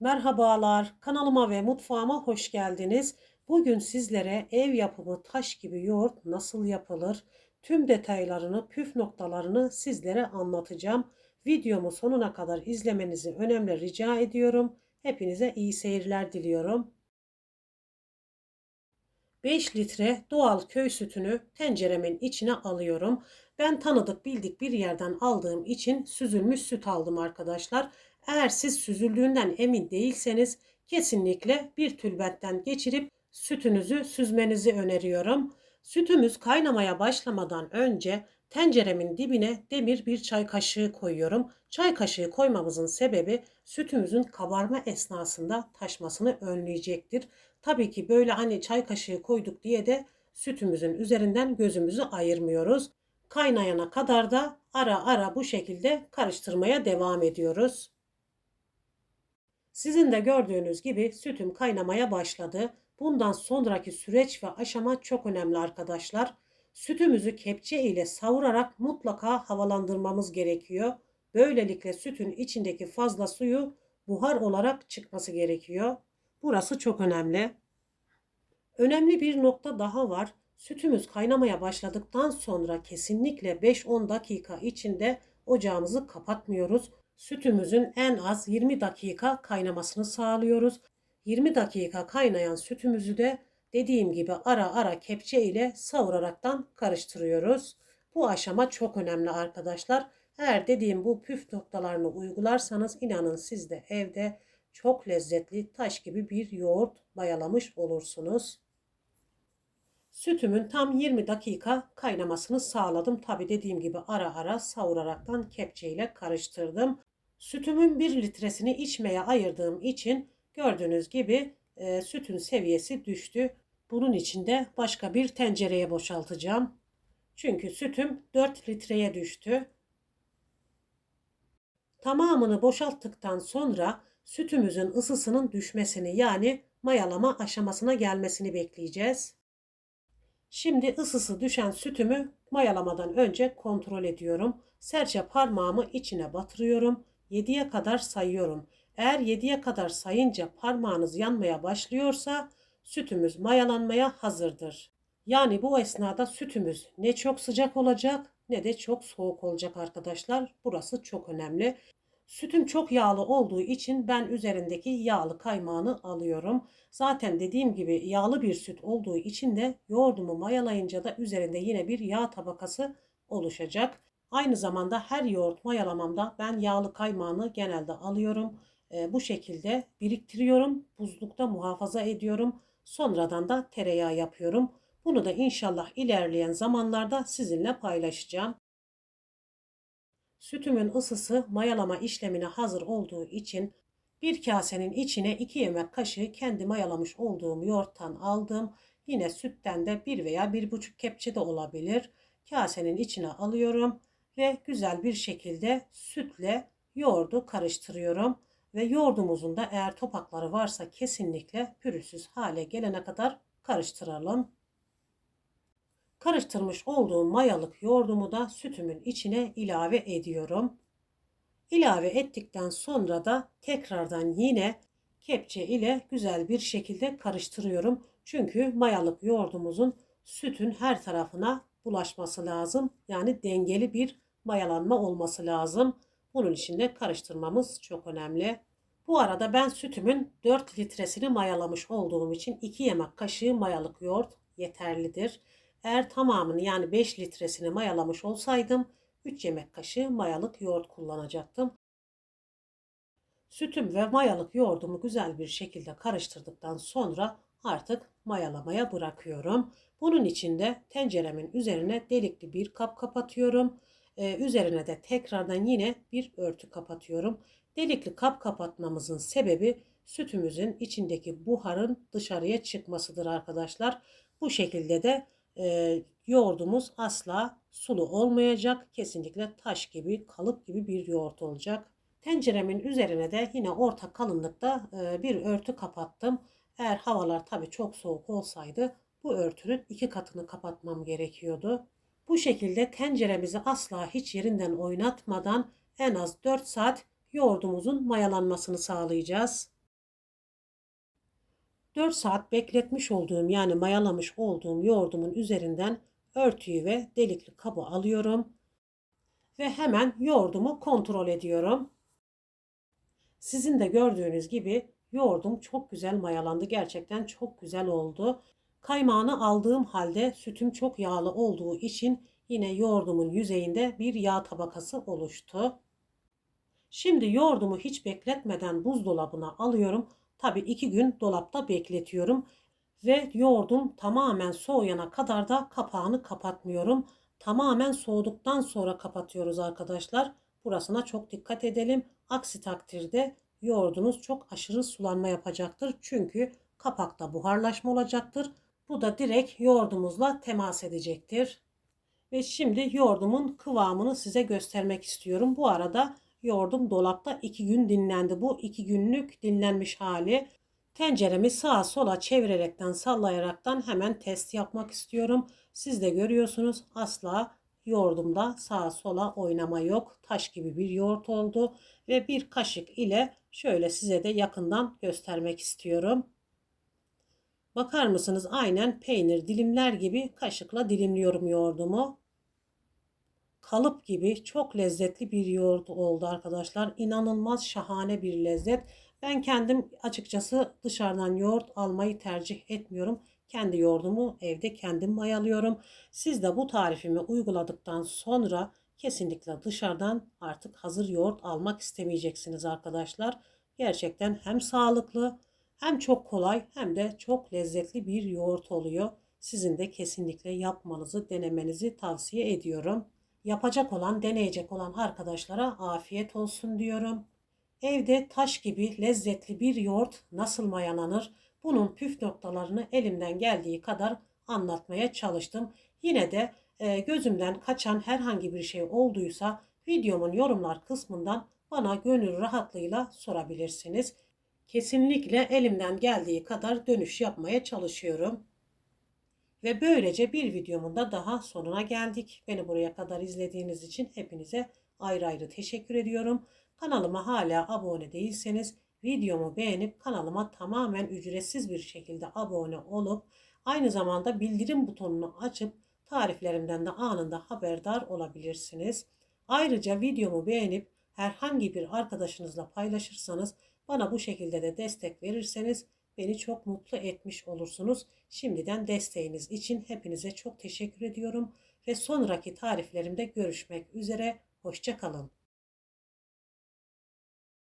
Merhabalar, kanalıma ve mutfağıma hoş geldiniz. Bugün sizlere ev yapımı taş gibi yoğurt nasıl yapılır? Tüm detaylarını, püf noktalarını sizlere anlatacağım. Videomu sonuna kadar izlemenizi önemli rica ediyorum. Hepinize iyi seyirler diliyorum. 5 litre doğal köy sütünü tenceremin içine alıyorum. Ben tanıdık bildik bir yerden aldığım için süzülmüş süt aldım arkadaşlar. Eğer siz süzüldüğünden emin değilseniz kesinlikle bir tülbentten geçirip sütünüzü süzmenizi öneriyorum. Sütümüz kaynamaya başlamadan önce tenceremin dibine demir bir çay kaşığı koyuyorum. Çay kaşığı koymamızın sebebi sütümüzün kabarma esnasında taşmasını önleyecektir. Tabii ki böyle hani çay kaşığı koyduk diye de sütümüzün üzerinden gözümüzü ayırmıyoruz. Kaynayana kadar da ara ara bu şekilde karıştırmaya devam ediyoruz. Sizin de gördüğünüz gibi sütüm kaynamaya başladı. Bundan sonraki süreç ve aşama çok önemli arkadaşlar. Sütümüzü kepçe ile savurarak mutlaka havalandırmamız gerekiyor. Böylelikle sütün içindeki fazla suyu buhar olarak çıkması gerekiyor. Burası çok önemli. Önemli bir nokta daha var. Sütümüz kaynamaya başladıktan sonra kesinlikle 5-10 dakika içinde ocağımızı kapatmıyoruz. Sütümüzün en az 20 dakika kaynamasını sağlıyoruz. 20 dakika kaynayan sütümüzü de dediğim gibi ara ara kepçe ile savuraraktan karıştırıyoruz. Bu aşama çok önemli arkadaşlar. Eğer dediğim bu püf noktalarını uygularsanız inanın siz de evde çok lezzetli taş gibi bir yoğurt mayalamış olursunuz. Sütümün tam 20 dakika kaynamasını sağladım. Tabi dediğim gibi ara ara savuraraktan kepçeyle karıştırdım. Sütümün 1 litresini içmeye ayırdığım için gördüğünüz gibi e, sütün seviyesi düştü. Bunun için de başka bir tencereye boşaltacağım. Çünkü sütüm 4 litreye düştü. Tamamını boşalttıktan sonra sütümüzün ısısının düşmesini yani mayalama aşamasına gelmesini bekleyeceğiz. Şimdi ısısı düşen sütümü mayalamadan önce kontrol ediyorum. Serçe parmağımı içine batırıyorum. 7'ye kadar sayıyorum. Eğer 7'ye kadar sayınca parmağınız yanmaya başlıyorsa sütümüz mayalanmaya hazırdır. Yani bu esnada sütümüz ne çok sıcak olacak ne de çok soğuk olacak arkadaşlar. Burası çok önemli. Sütüm çok yağlı olduğu için ben üzerindeki yağlı kaymağını alıyorum. Zaten dediğim gibi yağlı bir süt olduğu için de yoğurdumu mayalayınca da üzerinde yine bir yağ tabakası oluşacak. Aynı zamanda her yoğurt mayalamamda ben yağlı kaymağını genelde alıyorum. E, bu şekilde biriktiriyorum. Buzlukta muhafaza ediyorum. Sonradan da tereyağı yapıyorum. Bunu da inşallah ilerleyen zamanlarda sizinle paylaşacağım. Sütümün ısısı mayalama işlemine hazır olduğu için bir kasenin içine 2 yemek kaşığı kendi mayalamış olduğum yoğurttan aldım. Yine sütten de 1 veya 1,5 kepçe de olabilir. Kasenin içine alıyorum ve güzel bir şekilde sütle yoğurdu karıştırıyorum. Ve yoğurdumuzun da eğer topakları varsa kesinlikle pürüzsüz hale gelene kadar karıştıralım. Karıştırmış olduğum mayalık yoğurdumu da sütümün içine ilave ediyorum. İlave ettikten sonra da tekrardan yine kepçe ile güzel bir şekilde karıştırıyorum. Çünkü mayalık yoğurdumuzun sütün her tarafına bulaşması lazım. Yani dengeli bir mayalanma olması lazım. Bunun için de karıştırmamız çok önemli. Bu arada ben sütümün 4 litresini mayalamış olduğum için 2 yemek kaşığı mayalık yoğurt yeterlidir. Eğer tamamını yani 5 litresini mayalamış olsaydım 3 yemek kaşığı mayalık yoğurt kullanacaktım. Sütüm ve mayalık yoğurdumu güzel bir şekilde karıştırdıktan sonra artık mayalamaya bırakıyorum. Bunun için de tenceremin üzerine delikli bir kap kapatıyorum. Ee, üzerine de tekrardan yine bir örtü kapatıyorum. Delikli kap kapatmamızın sebebi sütümüzün içindeki buharın dışarıya çıkmasıdır arkadaşlar. Bu şekilde de e, yoğurdumuz asla sulu olmayacak. Kesinlikle taş gibi, kalıp gibi bir yoğurt olacak. Tenceremin üzerine de yine orta kalınlıkta e, bir örtü kapattım. Eğer havalar tabi çok soğuk olsaydı bu örtünün iki katını kapatmam gerekiyordu. Bu şekilde tenceremizi asla hiç yerinden oynatmadan en az 4 saat yoğurdumuzun mayalanmasını sağlayacağız. 4 saat bekletmiş olduğum yani mayalamış olduğum yoğurdumun üzerinden örtüyü ve delikli kabı alıyorum ve hemen yoğurdumu kontrol ediyorum. Sizin de gördüğünüz gibi yoğurdum çok güzel mayalandı. Gerçekten çok güzel oldu. Kaymağını aldığım halde sütüm çok yağlı olduğu için yine yoğurdumun yüzeyinde bir yağ tabakası oluştu. Şimdi yoğurdumu hiç bekletmeden buzdolabına alıyorum. Tabi iki gün dolapta bekletiyorum. Ve yoğurdum tamamen soğuyana kadar da kapağını kapatmıyorum. Tamamen soğuduktan sonra kapatıyoruz arkadaşlar. Burasına çok dikkat edelim. Aksi takdirde yoğurdunuz çok aşırı sulanma yapacaktır. Çünkü kapakta buharlaşma olacaktır. Bu da direkt yoğurdumuzla temas edecektir. Ve şimdi yoğurdumun kıvamını size göstermek istiyorum. Bu arada yoğurdum dolapta 2 gün dinlendi. Bu 2 günlük dinlenmiş hali. Tenceremi sağa sola çevirerekten sallayaraktan hemen test yapmak istiyorum. Siz de görüyorsunuz asla yoğurdumda sağa sola oynama yok. Taş gibi bir yoğurt oldu ve bir kaşık ile şöyle size de yakından göstermek istiyorum. Bakar mısınız? Aynen peynir dilimler gibi kaşıkla dilimliyorum yoğurdumu. Kalıp gibi çok lezzetli bir yoğurt oldu arkadaşlar. İnanılmaz şahane bir lezzet. Ben kendim açıkçası dışarıdan yoğurt almayı tercih etmiyorum. Kendi yoğurdumu evde kendim mayalıyorum. Siz de bu tarifimi uyguladıktan sonra kesinlikle dışarıdan artık hazır yoğurt almak istemeyeceksiniz arkadaşlar. Gerçekten hem sağlıklı hem çok kolay hem de çok lezzetli bir yoğurt oluyor. Sizin de kesinlikle yapmanızı, denemenizi tavsiye ediyorum. Yapacak olan, deneyecek olan arkadaşlara afiyet olsun diyorum. Evde taş gibi lezzetli bir yoğurt nasıl mayalanır? Bunun püf noktalarını elimden geldiği kadar anlatmaya çalıştım. Yine de e, gözümden kaçan herhangi bir şey olduysa videomun yorumlar kısmından bana gönül rahatlığıyla sorabilirsiniz. Kesinlikle elimden geldiği kadar dönüş yapmaya çalışıyorum. Ve böylece bir videomun da daha sonuna geldik. Beni buraya kadar izlediğiniz için hepinize ayrı ayrı teşekkür ediyorum. Kanalıma hala abone değilseniz videomu beğenip kanalıma tamamen ücretsiz bir şekilde abone olup aynı zamanda bildirim butonunu açıp tariflerimden de anında haberdar olabilirsiniz. Ayrıca videomu beğenip herhangi bir arkadaşınızla paylaşırsanız bana bu şekilde de destek verirseniz beni çok mutlu etmiş olursunuz. Şimdiden desteğiniz için hepinize çok teşekkür ediyorum ve sonraki tariflerimde görüşmek üzere. Hoşçakalın.